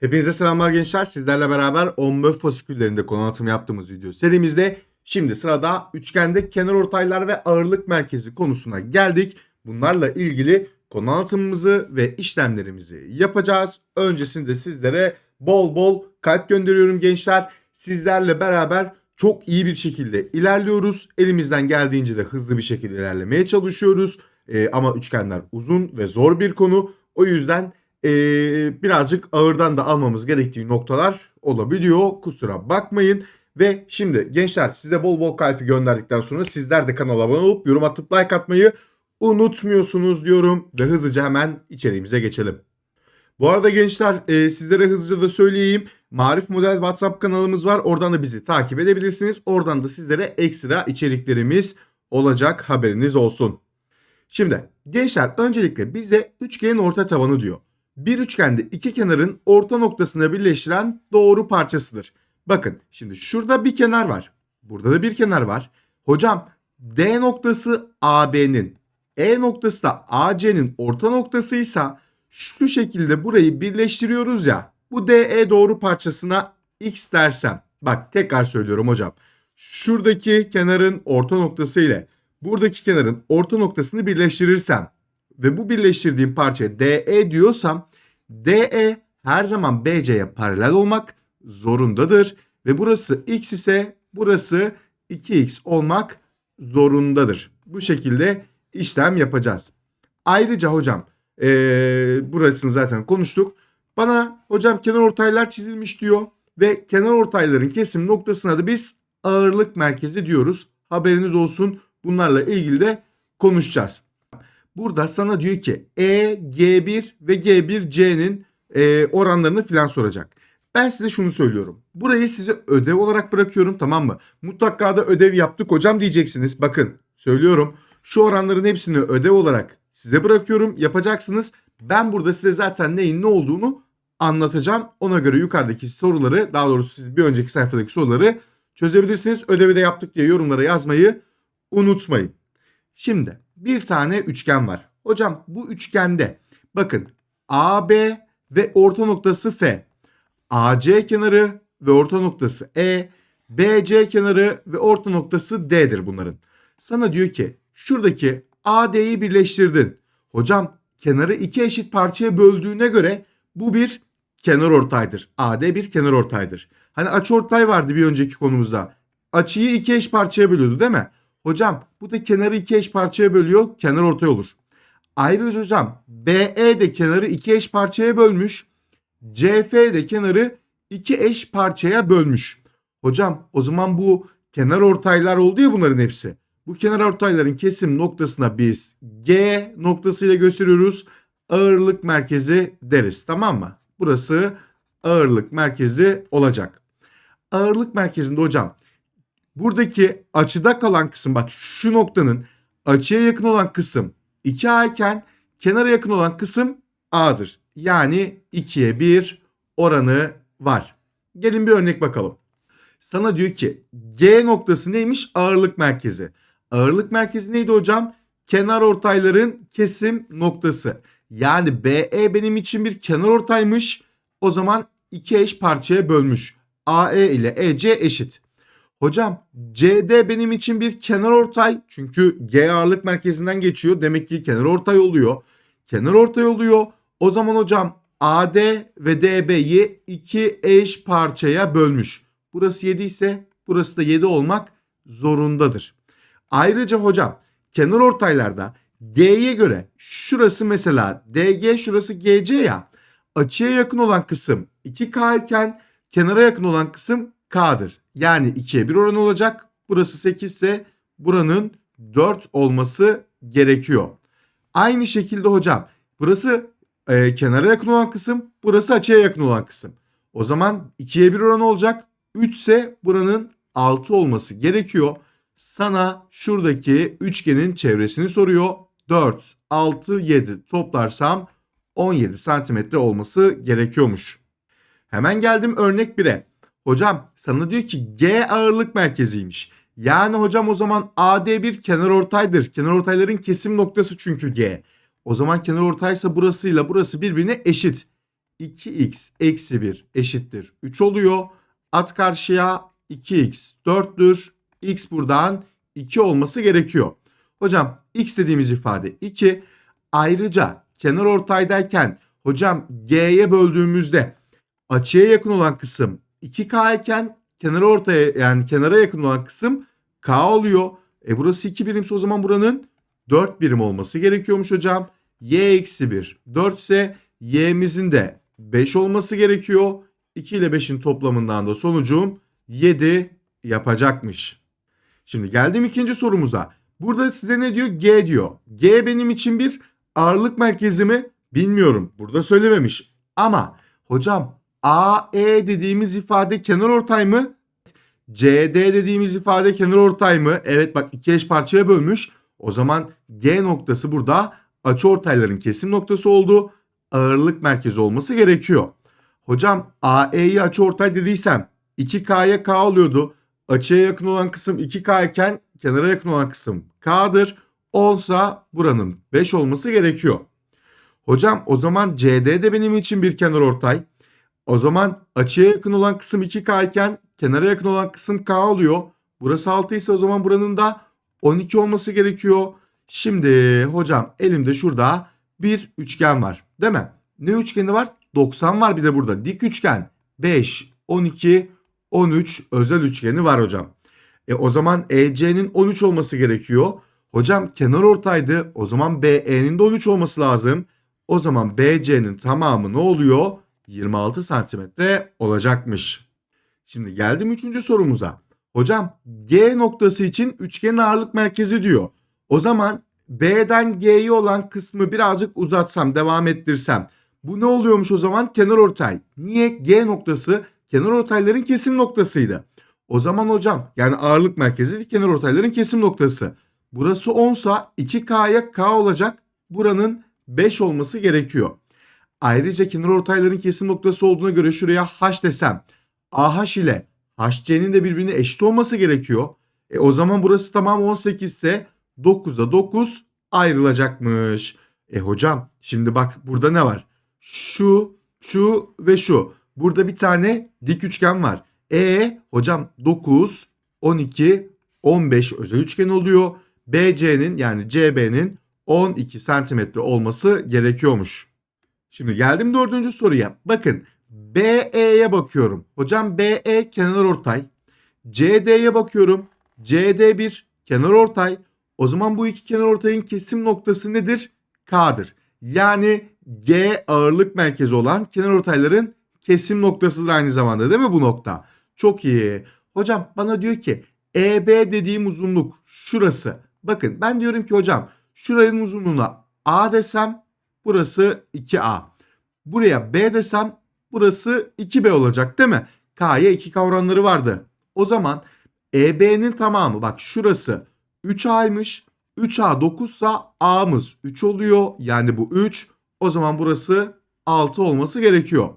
Hepinize selamlar gençler. Sizlerle beraber OMÖF fasiküllerinde konu anlatımı yaptığımız video serimizde şimdi sırada üçgende kenar ortaylar ve ağırlık merkezi konusuna geldik. Bunlarla ilgili konu anlatımımızı ve işlemlerimizi yapacağız. Öncesinde sizlere bol bol kalp gönderiyorum gençler. Sizlerle beraber çok iyi bir şekilde ilerliyoruz. Elimizden geldiğince de hızlı bir şekilde ilerlemeye çalışıyoruz. Ee, ama üçgenler uzun ve zor bir konu. O yüzden ee, birazcık ağırdan da almamız gerektiği noktalar olabiliyor. Kusura bakmayın. Ve şimdi gençler size bol bol kalpi gönderdikten sonra sizler de kanala abone olup yorum atıp like atmayı unutmuyorsunuz diyorum. Ve hızlıca hemen içeriğimize geçelim. Bu arada gençler e, sizlere hızlıca da söyleyeyim. Marif Model WhatsApp kanalımız var. Oradan da bizi takip edebilirsiniz. Oradan da sizlere ekstra içeriklerimiz olacak haberiniz olsun. Şimdi gençler öncelikle bize üçgenin orta tabanı diyor. Bir üçgende iki kenarın orta noktasını birleştiren doğru parçasıdır. Bakın şimdi şurada bir kenar var. Burada da bir kenar var. Hocam D noktası AB'nin, E noktası da AC'nin orta noktasıysa şu şekilde burayı birleştiriyoruz ya. Bu DE doğru parçasına X dersem. Bak tekrar söylüyorum hocam. Şuradaki kenarın orta noktası ile buradaki kenarın orta noktasını birleştirirsem ve bu birleştirdiğim parçaya DE diyorsam DE her zaman BC'ye paralel olmak zorundadır ve burası X ise burası 2X olmak zorundadır. Bu şekilde işlem yapacağız. Ayrıca hocam ee, burasını zaten konuştuk. Bana hocam kenar ortaylar çizilmiş diyor ve kenar ortayların kesim noktasına da biz ağırlık merkezi diyoruz. Haberiniz olsun bunlarla ilgili de konuşacağız. Burada sana diyor ki E, G1 ve G1C'nin e, oranlarını filan soracak. Ben size şunu söylüyorum. Burayı size ödev olarak bırakıyorum tamam mı? Mutlaka da ödev yaptık hocam diyeceksiniz. Bakın söylüyorum şu oranların hepsini ödev olarak size bırakıyorum yapacaksınız. Ben burada size zaten neyin ne olduğunu anlatacağım. Ona göre yukarıdaki soruları daha doğrusu siz bir önceki sayfadaki soruları çözebilirsiniz. Ödevi de yaptık diye yorumlara yazmayı unutmayın. Şimdi bir tane üçgen var. Hocam bu üçgende bakın AB ve orta noktası F. AC kenarı ve orta noktası E. BC kenarı ve orta noktası D'dir bunların. Sana diyor ki şuradaki AD'yi birleştirdin. Hocam kenarı iki eşit parçaya böldüğüne göre bu bir kenar ortaydır. AD bir kenar ortaydır. Hani açı ortay vardı bir önceki konumuzda. Açıyı iki eş parçaya bölüyordu değil mi? Hocam bu da kenarı iki eş parçaya bölüyor. Kenar ortay olur. Ayrıca hocam BE de kenarı iki eş parçaya bölmüş. CF de kenarı iki eş parçaya bölmüş. Hocam o zaman bu kenar ortaylar oldu ya bunların hepsi. Bu kenar ortayların kesim noktasına biz G noktasıyla gösteriyoruz. Ağırlık merkezi deriz tamam mı? Burası ağırlık merkezi olacak. Ağırlık merkezinde hocam buradaki açıda kalan kısım bak şu noktanın açıya yakın olan kısım 2A iken kenara yakın olan kısım A'dır. Yani 2'ye 1 oranı var. Gelin bir örnek bakalım. Sana diyor ki G noktası neymiş? Ağırlık merkezi. Ağırlık merkezi neydi hocam? Kenar ortayların kesim noktası. Yani BE benim için bir kenar ortaymış. O zaman iki eş parçaya bölmüş. AE ile EC eşit. Hocam CD benim için bir kenar ortay. Çünkü G ağırlık merkezinden geçiyor. Demek ki kenar ortay oluyor. Kenar ortay oluyor. O zaman hocam AD ve DB'yi iki eş parçaya bölmüş. Burası 7 ise burası da 7 olmak zorundadır. Ayrıca hocam kenar ortaylarda G'ye göre şurası mesela DG şurası GC ya açıya yakın olan kısım 2K iken kenara yakın olan kısım K'dır. Yani 2'ye 1 oranı olacak. Burası 8 ise buranın 4 olması gerekiyor. Aynı şekilde hocam burası e, kenara yakın olan kısım burası açıya yakın olan kısım. O zaman 2'ye 1 oranı olacak. 3 ise buranın 6 olması gerekiyor. Sana şuradaki üçgenin çevresini soruyor. 4, 6, 7 toplarsam 17 santimetre olması gerekiyormuş. Hemen geldim örnek 1'e. Hocam sana diyor ki G ağırlık merkeziymiş. Yani hocam o zaman AD bir kenar ortaydır. Kenar ortayların kesim noktası çünkü G. O zaman kenar ortaysa burasıyla burası birbirine eşit. 2x eksi 1 eşittir 3 oluyor. At karşıya 2x 4'tür. x buradan 2 olması gerekiyor. Hocam x dediğimiz ifade 2. Ayrıca kenar ortaydayken hocam g'ye böldüğümüzde açıya yakın olan kısım 2k iken kenara ortaya yani kenara yakın olan kısım k oluyor. E burası 2 birimse o zaman buranın 4 birim olması gerekiyormuş hocam. y eksi 1 4 ise y'mizin de 5 olması gerekiyor. 2 ile 5'in toplamından da sonucum 7 yapacakmış. Şimdi geldim ikinci sorumuza. Burada size ne diyor? G diyor. G benim için bir ağırlık merkezi mi? Bilmiyorum. Burada söylememiş. Ama hocam AE dediğimiz ifade kenar ortay mı? CD dediğimiz ifade kenar ortay mı? Evet bak iki eş parçaya bölmüş. O zaman G noktası burada açıortayların kesim noktası oldu. Ağırlık merkezi olması gerekiyor. Hocam AE'yi açıortay dediysem 2K'ya K oluyordu. Açıya yakın olan kısım 2K iken kenara yakın olan kısım K'dır. Olsa buranın 5 olması gerekiyor. Hocam o zaman CD de benim için bir kenar ortay. O zaman açıya yakın olan kısım 2K iken kenara yakın olan kısım K oluyor. Burası 6 ise o zaman buranın da 12 olması gerekiyor. Şimdi hocam elimde şurada bir üçgen var. Değil mi? Ne üçgeni var? 90 var bir de burada. Dik üçgen 5, 12, 13 özel üçgeni var hocam. E o zaman EC'nin 13 olması gerekiyor. Hocam kenar ortaydı. O zaman BE'nin de 13 olması lazım. O zaman BC'nin tamamı ne oluyor? 26 santimetre olacakmış. Şimdi geldim üçüncü sorumuza. Hocam G noktası için üçgenin ağırlık merkezi diyor. O zaman B'den G'ye olan kısmı birazcık uzatsam, devam ettirsem. Bu ne oluyormuş o zaman? Kenar ortay. Niye? G noktası kenar ortayların kesim noktasıydı. O zaman hocam yani ağırlık merkezi kenar ortayların kesim noktası. Burası 10 sa 2K'ya K olacak. Buranın 5 olması gerekiyor. Ayrıca kenar ortayların kesim noktası olduğuna göre şuraya H desem. AH ile HC'nin de birbirine eşit olması gerekiyor. E o zaman burası tamam 18 ise 9'a 9 ayrılacakmış. E hocam şimdi bak burada ne var? Şu, şu ve şu. Burada bir tane dik üçgen var. E hocam 9, 12, 15 özel üçgen oluyor. BC'nin yani CB'nin 12 santimetre olması gerekiyormuş. Şimdi geldim dördüncü soruya. Bakın BE'ye bakıyorum. Hocam BE kenar ortay. CD'ye bakıyorum. CD bir kenar ortay. O zaman bu iki kenar ortayın kesim noktası nedir? K'dır. Yani G ağırlık merkezi olan kenar ortayların kesim noktasıdır aynı zamanda değil mi bu nokta? Çok iyi. Hocam bana diyor ki EB dediğim uzunluk şurası. Bakın ben diyorum ki hocam şuranın uzunluğuna A desem burası 2A. Buraya B desem burası 2B olacak değil mi? K'ya 2K oranları vardı. O zaman EB'nin tamamı bak şurası 3A'ymış. 3A 9 sa A'mız 3 oluyor. Yani bu 3. O zaman burası 6 olması gerekiyor.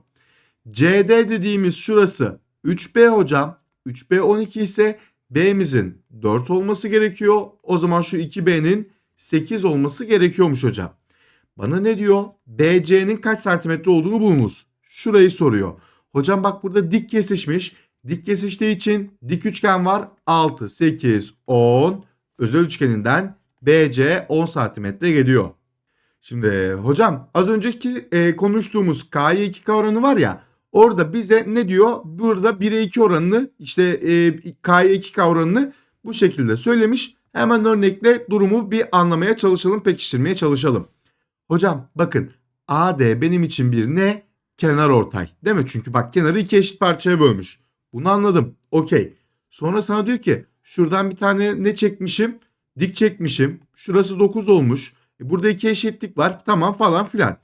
CD dediğimiz şurası 3B hocam. 3B 12 ise B'mizin 4 olması gerekiyor. O zaman şu 2B'nin 8 olması gerekiyormuş hocam. Bana ne diyor? BC'nin kaç santimetre olduğunu bulunuz. Şurayı soruyor. Hocam bak burada dik kesişmiş. Dik kesiştiği için dik üçgen var. 6, 8, 10. Özel üçgeninden BC 10 santimetre geliyor. Şimdi hocam az önceki e, konuştuğumuz K'ya 2K oranı var ya. Orada bize ne diyor? Burada 1'e 2 oranını işte e, K'ya 2K oranını bu şekilde söylemiş. Hemen örnekle durumu bir anlamaya çalışalım, pekiştirmeye çalışalım. Hocam bakın AD benim için bir ne? Kenar ortay. Değil mi? Çünkü bak kenarı iki eşit parçaya bölmüş. Bunu anladım. Okey. Sonra sana diyor ki şuradan bir tane ne çekmişim? Dik çekmişim. Şurası 9 olmuş. E burada iki eşitlik var. Tamam falan filan.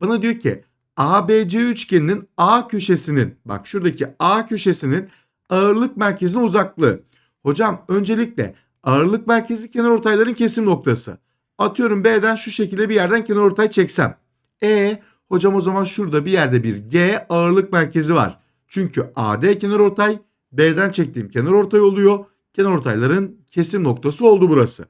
Bana diyor ki ABC üçgeninin A köşesinin bak şuradaki A köşesinin ağırlık merkezine uzaklığı. Hocam öncelikle ağırlık merkezi kenar ortayların kesim noktası. Atıyorum B'den şu şekilde bir yerden kenar ortay çeksem. E hocam o zaman şurada bir yerde bir G ağırlık merkezi var. Çünkü AD kenar ortay B'den çektiğim kenar ortay oluyor. Kenar ortayların kesim noktası oldu burası.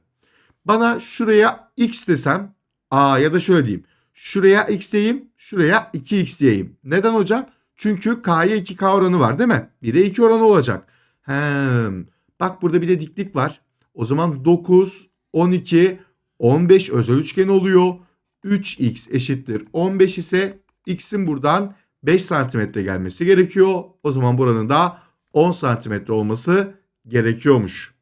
Bana şuraya X desem A ya da şöyle diyeyim. Şuraya x diyeyim, şuraya 2x diyeyim. Neden hocam? Çünkü k'ya 2k oranı var değil mi? 1'e 2 oranı olacak. Hem. Bak burada bir de diklik var. O zaman 9, 12, 15 özel üçgen oluyor. 3x eşittir 15 ise x'in buradan 5 santimetre gelmesi gerekiyor. O zaman buranın da 10 santimetre olması gerekiyormuş.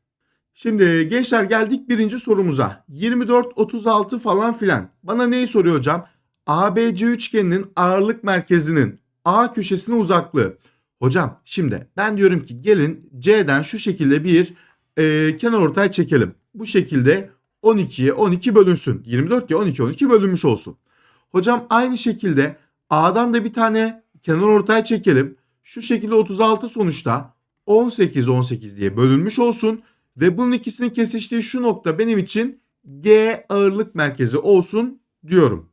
Şimdi gençler geldik birinci sorumuza. 24, 36 falan filan. Bana neyi soruyor hocam? ABC üçgeninin ağırlık merkezinin A köşesine uzaklığı. Hocam şimdi ben diyorum ki gelin C'den şu şekilde bir e, kenar ortay çekelim. Bu şekilde 12'ye 12 bölünsün. 24 ya 12 12 bölünmüş olsun. Hocam aynı şekilde A'dan da bir tane kenar ortay çekelim. Şu şekilde 36 sonuçta 18 18 diye bölünmüş olsun. Ve bunun ikisinin kesiştiği şu nokta benim için G ağırlık merkezi olsun diyorum.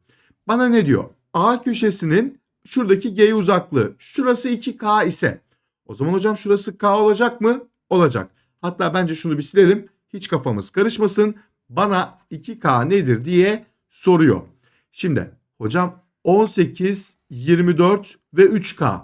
Bana ne diyor? A köşesinin şuradaki G uzaklığı. Şurası 2K ise. O zaman hocam şurası K olacak mı? Olacak. Hatta bence şunu bir silelim. Hiç kafamız karışmasın. Bana 2K nedir diye soruyor. Şimdi hocam 18, 24 ve 3K.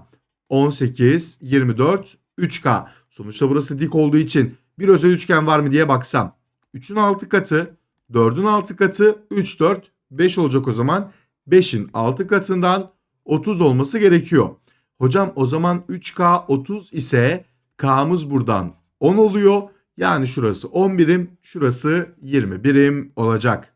18, 24, 3K. Sonuçta burası dik olduğu için bir özel üçgen var mı diye baksam. 3'ün 6 katı, 4'ün 6 katı, 3, 4, 5 olacak o zaman. 5'in 6 katından 30 olması gerekiyor. Hocam o zaman 3K 30 ise K'mız buradan 10 oluyor. Yani şurası 10 birim, şurası 20 birim olacak.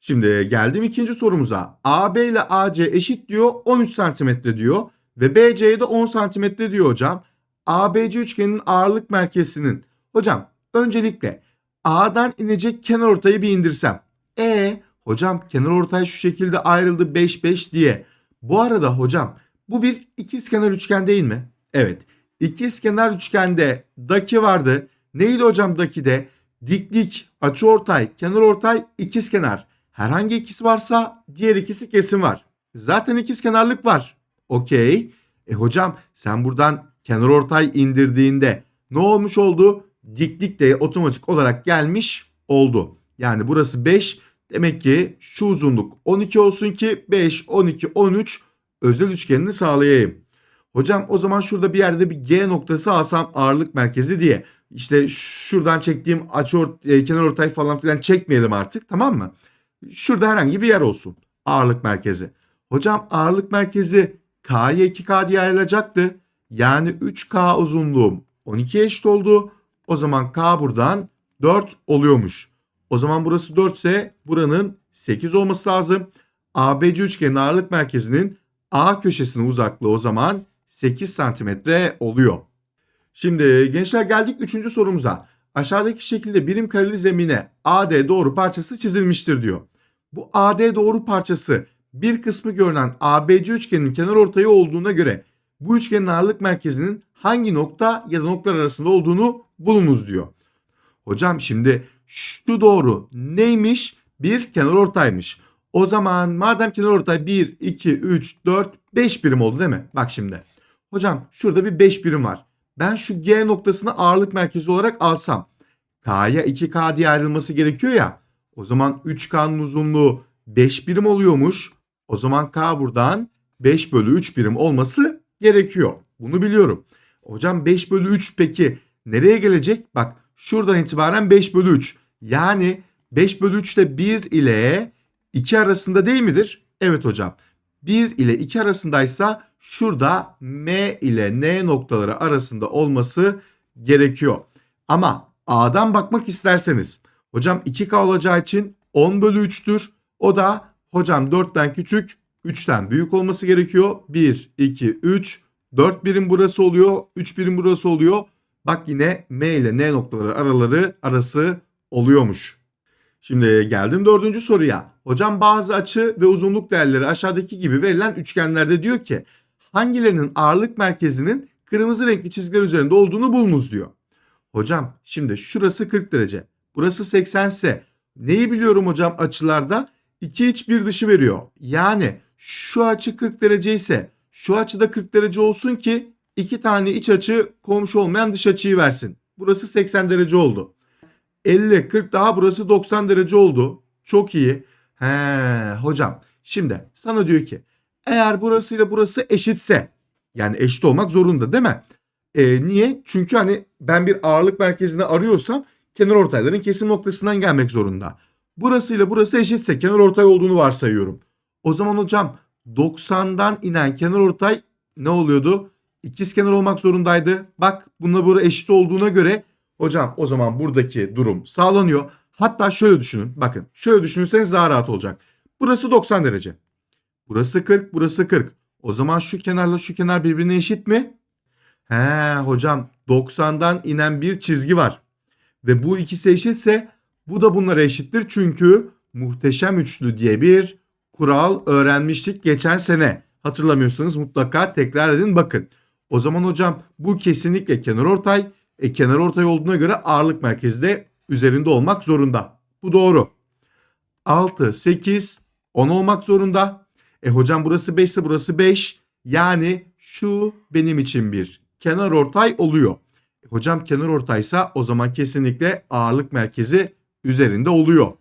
Şimdi geldim ikinci sorumuza. AB ile AC eşit diyor 13 santimetre diyor. Ve BC'ye de 10 santimetre diyor hocam. ABC üçgeninin ağırlık merkezinin. Hocam öncelikle A'dan inecek kenar ortayı bir indirsem. E hocam kenar ortay şu şekilde ayrıldı 5 5 diye. Bu arada hocam bu bir ikizkenar üçgen değil mi? Evet. İkizkenar üçgende daki vardı. Neydi hocam daki de? Diklik, açıortay, kenarortay, ikizkenar. Herhangi ikisi varsa diğer ikisi kesin var. Zaten ikizkenarlık var. Okey. E hocam sen buradan kenarortay indirdiğinde ne olmuş oldu? Diklik de otomatik olarak gelmiş oldu. Yani burası 5. Demek ki şu uzunluk 12 olsun ki 5, 12, 13 özel üçgenini sağlayayım. Hocam o zaman şurada bir yerde bir G noktası alsam ağırlık merkezi diye. İşte şuradan çektiğim açı ort e, kenar ortay falan filan çekmeyelim artık tamam mı? Şurada herhangi bir yer olsun ağırlık merkezi. Hocam ağırlık merkezi K'ya 2K diye ayrılacaktı. Yani 3K uzunluğum 12 eşit oldu. O zaman K buradan 4 oluyormuş. O zaman burası 4 ise buranın 8 olması lazım. ABC üçgenin ağırlık merkezinin A köşesine uzaklığı o zaman 8 santimetre oluyor. Şimdi gençler geldik 3. sorumuza. Aşağıdaki şekilde birim kareli zemine AD doğru parçası çizilmiştir diyor. Bu AD doğru parçası bir kısmı görünen ABC üçgeninin kenar ortayı olduğuna göre bu üçgenin ağırlık merkezinin hangi nokta ya da noktalar arasında olduğunu bulunuz diyor. Hocam şimdi şu doğru neymiş? Bir kenar ortaymış. O zaman madem kenar ortay 1, 2, 3, 4, 5 birim oldu değil mi? Bak şimdi. Hocam şurada bir 5 birim var. Ben şu G noktasını ağırlık merkezi olarak alsam. K'ya 2K diye ayrılması gerekiyor ya. O zaman 3K'nın uzunluğu 5 birim oluyormuş. O zaman K buradan 5 bölü 3 birim olması gerekiyor. Bunu biliyorum. Hocam 5 bölü 3 peki nereye gelecek? Bak şuradan itibaren 5 bölü 3. Yani 5 bölü 3 de 1 ile 2 arasında değil midir? Evet hocam. 1 ile 2 arasındaysa şurada M ile N noktaları arasında olması gerekiyor. Ama A'dan bakmak isterseniz hocam 2K olacağı için 10 bölü 3'tür. O da hocam 4'ten küçük 3'ten büyük olması gerekiyor. 1, 2, 3, 4 birim burası oluyor. 3 birim burası oluyor. Bak yine M ile N noktaları araları arası oluyormuş. Şimdi geldim dördüncü soruya. Hocam bazı açı ve uzunluk değerleri aşağıdaki gibi verilen üçgenlerde diyor ki hangilerinin ağırlık merkezinin kırmızı renkli çizgiler üzerinde olduğunu bulunuz diyor. Hocam şimdi şurası 40 derece. Burası 80 ise neyi biliyorum hocam açılarda? 2 iç bir dışı veriyor. Yani şu açı 40 derece ise şu açı da 40 derece olsun ki iki tane iç açı komşu olmayan dış açıyı versin. Burası 80 derece oldu. 50, 40 daha burası 90 derece oldu. Çok iyi. He hocam Şimdi sana diyor ki eğer burasıyla burası eşitse yani eşit olmak zorunda değil mi? E, niye? Çünkü hani ben bir ağırlık merkezini arıyorsam kenar ortayların kesim noktasından gelmek zorunda. Burasıyla burası eşitse kenar ortay olduğunu varsayıyorum. O zaman hocam 90'dan inen kenar ortay ne oluyordu? İkizkenar olmak zorundaydı. Bak bununla burası eşit olduğuna göre hocam o zaman buradaki durum sağlanıyor. Hatta şöyle düşünün. Bakın şöyle düşünürseniz daha rahat olacak. Burası 90 derece. Burası 40, burası 40. O zaman şu kenarla şu kenar birbirine eşit mi? He hocam 90'dan inen bir çizgi var. Ve bu ikisi eşitse bu da bunlara eşittir. Çünkü muhteşem üçlü diye bir kural öğrenmiştik geçen sene. Hatırlamıyorsanız mutlaka tekrar edin bakın. O zaman hocam bu kesinlikle kenar ortay. E, kenar ortay olduğuna göre ağırlık merkezi de üzerinde olmak zorunda. Bu doğru. 6, 8, 10 olmak zorunda. E hocam burası 5 ise burası 5. Yani şu benim için bir kenar ortay oluyor. E, hocam kenar ortaysa o zaman kesinlikle ağırlık merkezi üzerinde oluyor.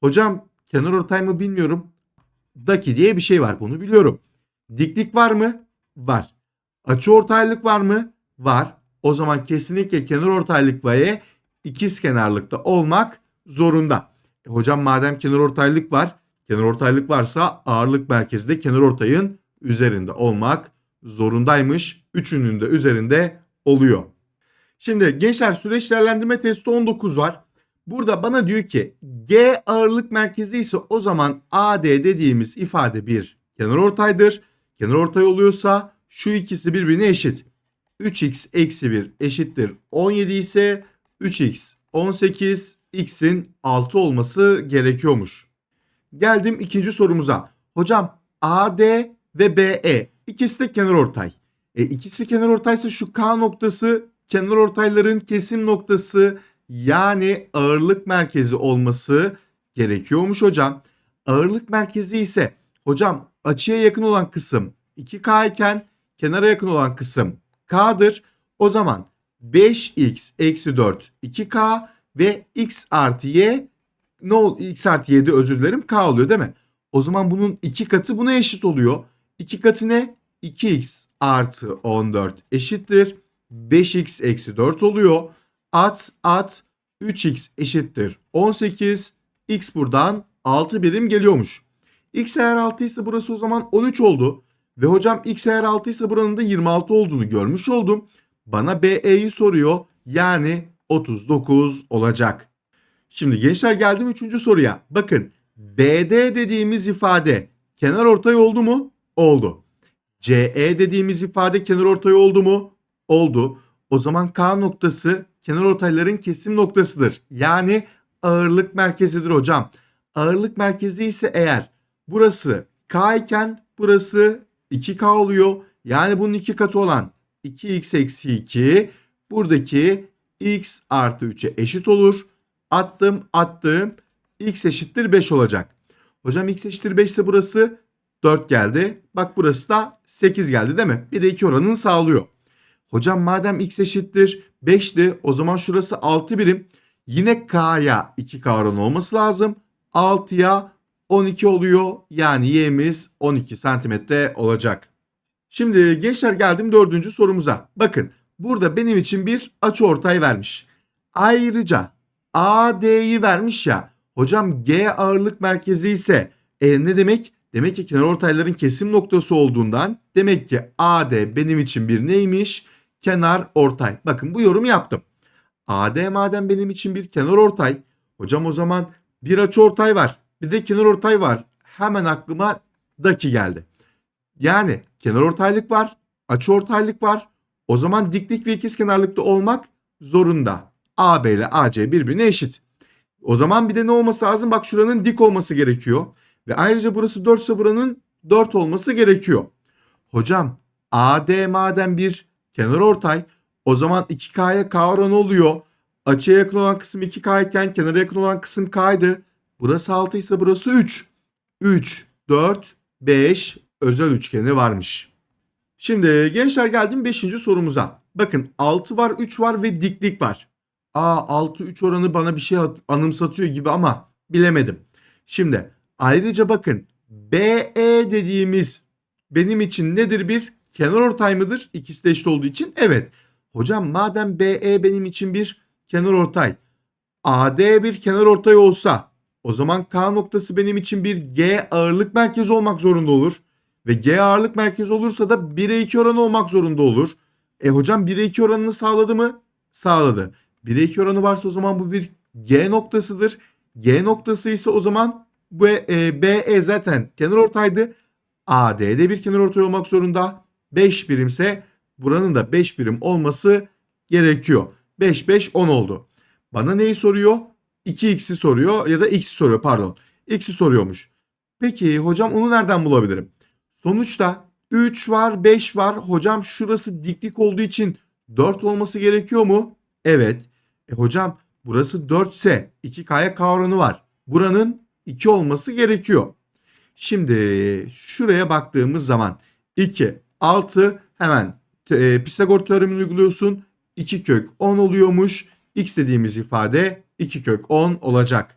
Hocam kenar ortay mı bilmiyorum. Daki diye bir şey var bunu biliyorum. Diklik var mı? Var. Açı ortaylık var mı? Var. O zaman kesinlikle kenar ortaylık ve ikiz kenarlıkta olmak zorunda. E hocam madem kenar ortaylık var, kenar ortaylık varsa ağırlık merkezi de kenar ortayın üzerinde olmak zorundaymış. Üçünün de üzerinde oluyor. Şimdi gençler süreç değerlendirme testi 19 var. Burada bana diyor ki G ağırlık merkezi ise o zaman AD dediğimiz ifade bir kenar ortaydır. Kenar ortay oluyorsa şu ikisi birbirine eşit. 3x eksi 1 eşittir 17 ise 3x 18 x'in 6 olması gerekiyormuş. Geldim ikinci sorumuza. Hocam AD ve BE ikisi de kenar ortay. E, ikisi kenar ortaysa şu K noktası kenar ortayların kesim noktası yani ağırlık merkezi olması gerekiyormuş hocam. Ağırlık merkezi ise hocam açıya yakın olan kısım 2K iken kenara yakın olan kısım K'dır. O zaman 5x eksi 4 2K ve x artı y ne ol x artı 7 özür dilerim K oluyor değil mi? O zaman bunun iki katı buna eşit oluyor. İki katı ne? 2x artı 14 eşittir. 5x eksi 4 oluyor. At at 3x eşittir 18. X buradan 6 birim geliyormuş. X eğer 6 ise burası o zaman 13 oldu. Ve hocam x eğer 6 ise buranın da 26 olduğunu görmüş oldum. Bana BE'yi soruyor. Yani 39 olacak. Şimdi gençler geldim 3. soruya. Bakın BD dediğimiz ifade kenar ortay oldu mu? Oldu. CE dediğimiz ifade kenar ortay oldu mu? Oldu. O zaman K noktası kenar ortayların kesim noktasıdır. Yani ağırlık merkezidir hocam. Ağırlık merkezi ise eğer burası K iken burası 2K oluyor. Yani bunun iki katı olan 2x eksi 2 buradaki x artı 3'e eşit olur. Attım attım x eşittir 5 olacak. Hocam x eşittir 5 ise burası 4 geldi. Bak burası da 8 geldi değil mi? 1'e 2 oranını sağlıyor. Hocam madem x eşittir 5'ti o zaman şurası 6 birim. Yine k'ya 2k oranı olması lazım. 6'ya 12 oluyor. Yani y'miz 12 santimetre olacak. Şimdi gençler geldim dördüncü sorumuza. Bakın burada benim için bir açı ortay vermiş. Ayrıca AD'yi vermiş ya. Hocam G ağırlık merkezi ise e, ne demek? Demek ki kenar ortayların kesim noktası olduğundan demek ki AD benim için bir neymiş? Kenar ortay. Bakın bu yorumu yaptım. AD madem benim için bir kenar ortay. Hocam o zaman bir açı ortay var. Bir de kenar ortay var. Hemen aklıma daki geldi. Yani kenar ortaylık var, açı ortaylık var. O zaman diklik ve ikizkenarlıkta olmak zorunda. AB ile AC birbirine eşit. O zaman bir de ne olması lazım? Bak şuranın dik olması gerekiyor. Ve ayrıca burası 4 ise buranın 4 olması gerekiyor. Hocam AD madem bir kenar ortay o zaman 2K'ya K oranı oluyor. Açıya yakın olan kısım 2K iken kenara yakın olan kısım K'ydı. Burası 6 ise burası 3. 3, 4, 5 özel üçgeni varmış. Şimdi gençler geldim 5. sorumuza. Bakın 6 var, 3 var ve diklik var. Aa 6-3 oranı bana bir şey anımsatıyor gibi ama bilemedim. Şimdi ayrıca bakın BE dediğimiz benim için nedir bir kenarortay mıdır? İkisi de eşit olduğu için evet. Hocam madem BE benim için bir kenarortay, AD bir kenarortay olsa o zaman K noktası benim için bir G ağırlık merkezi olmak zorunda olur. Ve G ağırlık merkezi olursa da 1'e 2 oranı olmak zorunda olur. E hocam 1'e 2 oranını sağladı mı? Sağladı. 1'e 2 oranı varsa o zaman bu bir G noktasıdır. G noktası ise o zaman bu e, BE zaten kenarortaydı. AD'de bir kenarortay olmak zorunda. 5 birimse buranın da 5 birim olması gerekiyor. 5 5 10 oldu. Bana neyi soruyor? 2x'i soruyor ya da x'i soruyor pardon. x'i soruyormuş. Peki hocam onu nereden bulabilirim? Sonuçta 3 var 5 var. Hocam şurası diklik olduğu için 4 olması gerekiyor mu? Evet. E hocam burası 4 ise 2K'ya K oranı var. Buranın 2 olması gerekiyor. Şimdi şuraya baktığımız zaman 2, 6 hemen e, Pisagor teoremini uyguluyorsun. 2 kök 10 oluyormuş. X dediğimiz ifade 2 kök 10 olacak.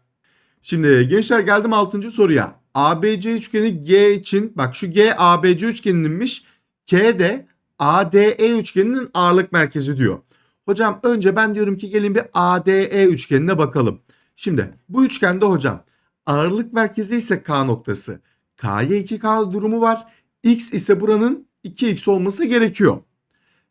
Şimdi gençler geldim 6. soruya. ABC üçgeni G için bak şu G ABC üçgeninmiş. K de ADE üçgeninin ağırlık merkezi diyor. Hocam önce ben diyorum ki gelin bir ADE üçgenine bakalım. Şimdi bu üçgende hocam ağırlık merkezi ise K noktası. K'ya 2K durumu var. X ise buranın 2X olması gerekiyor.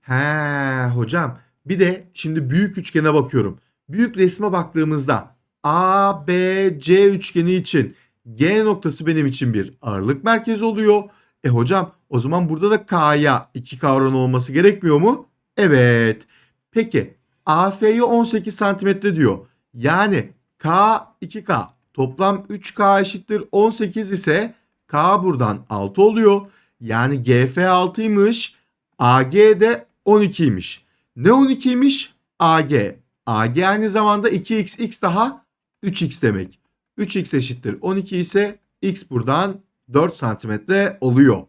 He hocam bir de şimdi büyük üçgene bakıyorum. Büyük resme baktığımızda ABC üçgeni için G noktası benim için bir ağırlık merkezi oluyor. E hocam o zaman burada da K'ya 2K oranı olması gerekmiyor mu? Evet. Peki AF'ye 18 santimetre diyor. Yani K 2K toplam 3K eşittir 18 ise K buradan 6 oluyor. Yani GF 6'ymış. AG de 12'ymiş. Ne 12'ymiş? AG. AG aynı zamanda 2x x daha 3x demek. 3x eşittir 12 ise x buradan 4 santimetre oluyor.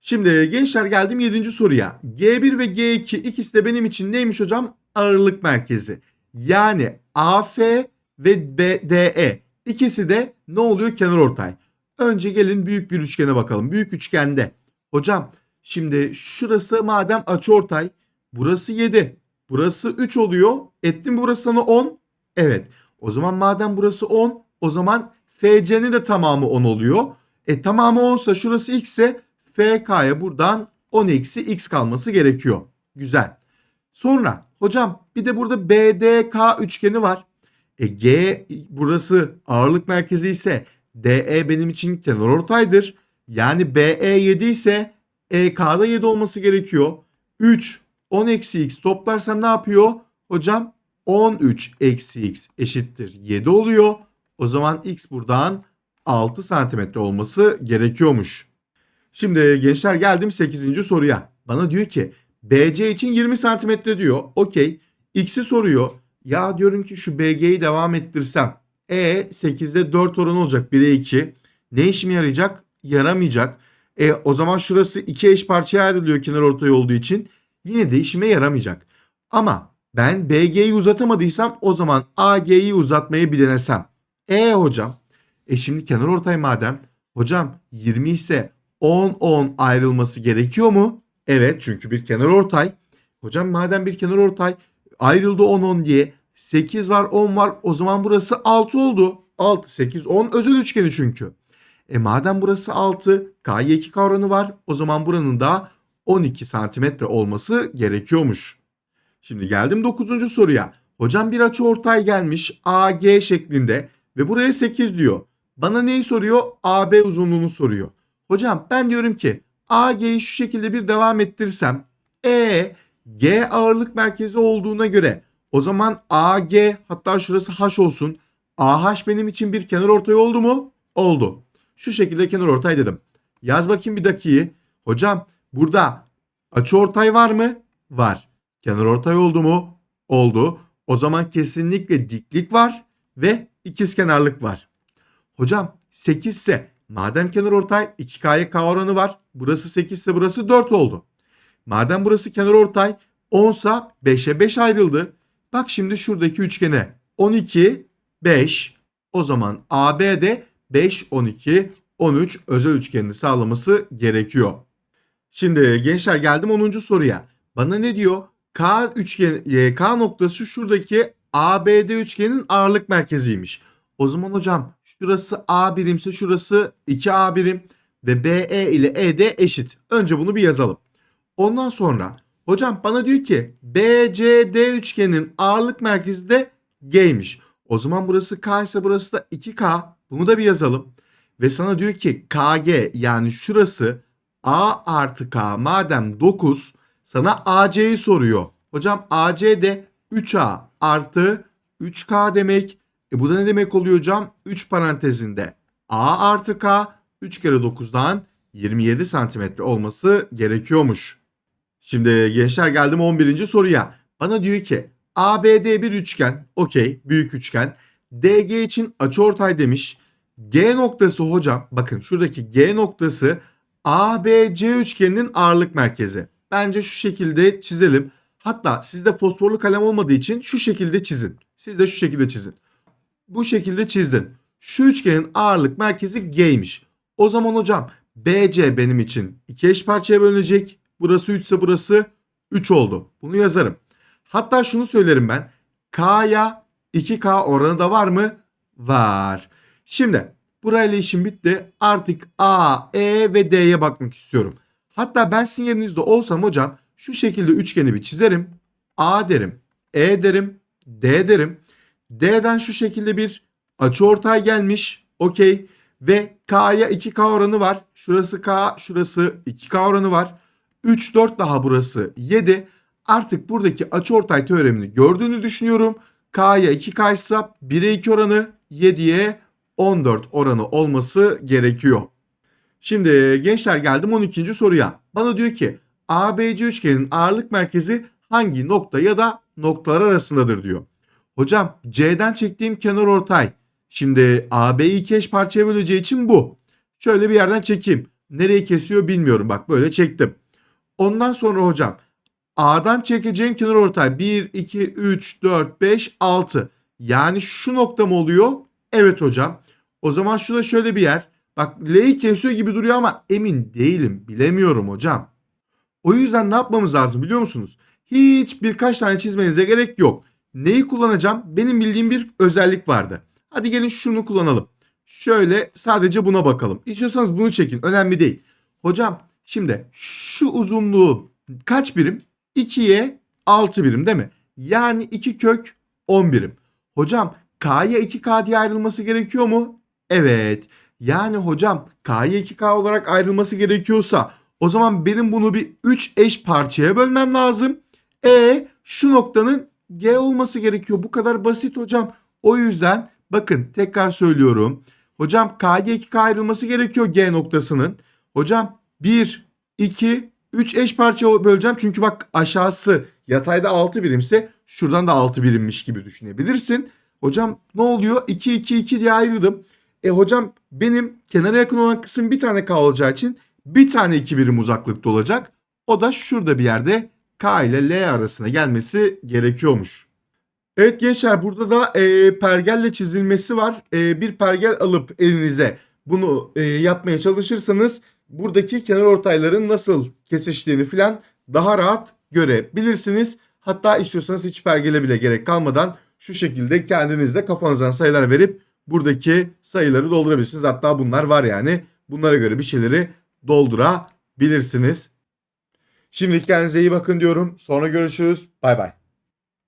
Şimdi gençler geldim 7. soruya. G1 ve G2 ikisi de benim için neymiş hocam? Ağırlık merkezi. Yani AF ve BDE ikisi de ne oluyor? Kenarortay. Önce gelin büyük bir üçgene bakalım. Büyük üçgende. Hocam şimdi şurası madem açıortay. Burası 7. Burası 3 oluyor. Ettim burası sana 10. Evet. O zaman madem burası 10 o zaman FC'nin de tamamı 10 oluyor. E tamamı 10 ise şurası x ise FK'ya buradan 10 eksi x kalması gerekiyor. Güzel. Sonra hocam bir de burada BDK üçgeni var. E G burası ağırlık merkezi ise DE benim için kenarortaydır. Yani BE 7 ise EK'da 7 olması gerekiyor. 3 10 eksi x toplarsam ne yapıyor? Hocam 13 eksi x eşittir 7 oluyor. O zaman x buradan 6 santimetre olması gerekiyormuş. Şimdi gençler geldim 8. soruya. Bana diyor ki BC için 20 santimetre diyor. Okey. X'i soruyor. Ya diyorum ki şu BG'yi devam ettirsem. E 8'de 4 oran olacak 1'e 2. Ne işime yarayacak? Yaramayacak. E o zaman şurası iki eş parçaya ayrılıyor kenar ortay olduğu için. Yine de işime yaramayacak. Ama ben BG'yi uzatamadıysam o zaman AG'yi uzatmayı bir denesem. E hocam. E şimdi kenar ortay madem. Hocam 20 ise 10-10 ayrılması gerekiyor mu? Evet çünkü bir kenar ortay. Hocam madem bir kenar ortay ayrıldı 10-10 diye 8 var 10 var o zaman burası 6 oldu. 6, 8, 10 özel üçgeni çünkü. E madem burası 6 K'ya 2 kavranı var o zaman buranın da 12 santimetre olması gerekiyormuş. Şimdi geldim 9. soruya. Hocam bir açı ortay gelmiş AG şeklinde ve buraya 8 diyor. Bana neyi soruyor? AB uzunluğunu soruyor. Hocam ben diyorum ki AG'yi şu şekilde bir devam ettirirsem E G ağırlık merkezi olduğuna göre o zaman AG hatta şurası H olsun. AH benim için bir kenar ortay oldu mu? Oldu. Şu şekilde kenar ortay dedim. Yaz bakayım bir dakiyi. Hocam burada açı ortay var mı? Var. Kenar ortay oldu mu? Oldu. O zaman kesinlikle diklik var ve ikizkenarlık var. Hocam 8 ise madem kenar ortay 2K'ya K oranı var. Burası 8 ise burası 4 oldu. Madem burası kenar ortay 10 ise 5'e 5 ayrıldı. Bak şimdi şuradaki üçgene 12 5 o zaman AB de 5 12 13 özel üçgenini sağlaması gerekiyor. Şimdi gençler geldim 10. soruya. Bana ne diyor? K üçgen e, K noktası şuradaki ABD üçgenin ağırlık merkeziymiş. O zaman hocam şurası A birimse şurası 2A birim ve BE ile ED eşit. Önce bunu bir yazalım. Ondan sonra hocam bana diyor ki BCD üçgenin ağırlık merkezi de G'ymiş. O zaman burası K ise burası da 2K. Bunu da bir yazalım. Ve sana diyor ki KG yani şurası A artı K madem 9 sana AC'yi soruyor. Hocam AC de 3A artı 3K demek. E bu da ne demek oluyor hocam? 3 parantezinde A artı K 3 kere 9'dan 27 santimetre olması gerekiyormuş. Şimdi gençler geldim 11. soruya. Bana diyor ki ABD bir üçgen. Okey büyük üçgen. DG için açıortay demiş. G noktası hocam bakın şuradaki G noktası ABC üçgeninin ağırlık merkezi. Bence şu şekilde çizelim. Hatta sizde fosforlu kalem olmadığı için şu şekilde çizin. Siz de şu şekilde çizin. Bu şekilde çizdin. Şu üçgenin ağırlık merkezi G'ymiş. O zaman hocam BC benim için iki eş parçaya bölünecek. Burası 3 ise burası 3 oldu. Bunu yazarım. Hatta şunu söylerim ben. K'ya 2K oranı da var mı? Var. Şimdi burayla işim bitti. Artık A, E ve D'ye bakmak istiyorum. Hatta ben sizin yerinizde olsam hocam şu şekilde üçgeni bir çizerim. A derim, E derim, D derim. D'den şu şekilde bir açıortay gelmiş. Okey. Ve K'ya 2K oranı var. Şurası K, şurası 2K oranı var. 3, 4 daha burası 7. Artık buradaki açıortay teoremini gördüğünü düşünüyorum. K'ya 2K ise 1'e 2 oranı 7'ye 14 oranı olması gerekiyor. Şimdi gençler geldim 12. soruya. Bana diyor ki ABC üçgenin ağırlık merkezi hangi nokta ya da noktalar arasındadır diyor. Hocam C'den çektiğim kenar ortay. Şimdi AB'yi iki eş parçaya böleceği için bu. Şöyle bir yerden çekeyim. Nereyi kesiyor bilmiyorum. Bak böyle çektim. Ondan sonra hocam A'dan çekeceğim kenar ortay 1, 2, 3, 4, 5, 6. Yani şu nokta mı oluyor? Evet hocam. O zaman şurada şöyle bir yer. Bak L'yi kesiyor gibi duruyor ama emin değilim. Bilemiyorum hocam. O yüzden ne yapmamız lazım biliyor musunuz? Hiç birkaç tane çizmenize gerek yok. Neyi kullanacağım? Benim bildiğim bir özellik vardı. Hadi gelin şunu kullanalım. Şöyle sadece buna bakalım. İstiyorsanız bunu çekin. Önemli değil. Hocam şimdi şu uzunluğu kaç birim? 2'ye 6 birim değil mi? Yani 2 kök 10 birim. Hocam K'ya 2K diye ayrılması gerekiyor mu? Evet. Yani hocam K'ya 2K olarak ayrılması gerekiyorsa o zaman benim bunu bir 3 eş parçaya bölmem lazım. E şu noktanın G olması gerekiyor. Bu kadar basit hocam. O yüzden bakın tekrar söylüyorum. Hocam K'ya 2K ayrılması gerekiyor G noktasının. Hocam 1, 2, 3 eş parça böleceğim. Çünkü bak aşağısı yatayda 6 birimse şuradan da 6 birimmiş gibi düşünebilirsin. Hocam ne oluyor? 2, 2, 2 diye ayırdım. E hocam benim kenara yakın olan kısım bir tane K olacağı için bir tane 2 birim uzaklıkta olacak. O da şurada bir yerde K ile L arasına gelmesi gerekiyormuş. Evet gençler burada da e, pergelle çizilmesi var. E, bir pergel alıp elinize bunu e, yapmaya çalışırsanız buradaki kenar ortayların nasıl kesiştiğini filan daha rahat görebilirsiniz. Hatta istiyorsanız hiç pergele bile gerek kalmadan şu şekilde kendinizde kafanızdan sayılar verip buradaki sayıları doldurabilirsiniz. Hatta bunlar var yani. Bunlara göre bir şeyleri doldurabilirsiniz. Şimdi kendinize iyi bakın diyorum. Sonra görüşürüz. Bay bay.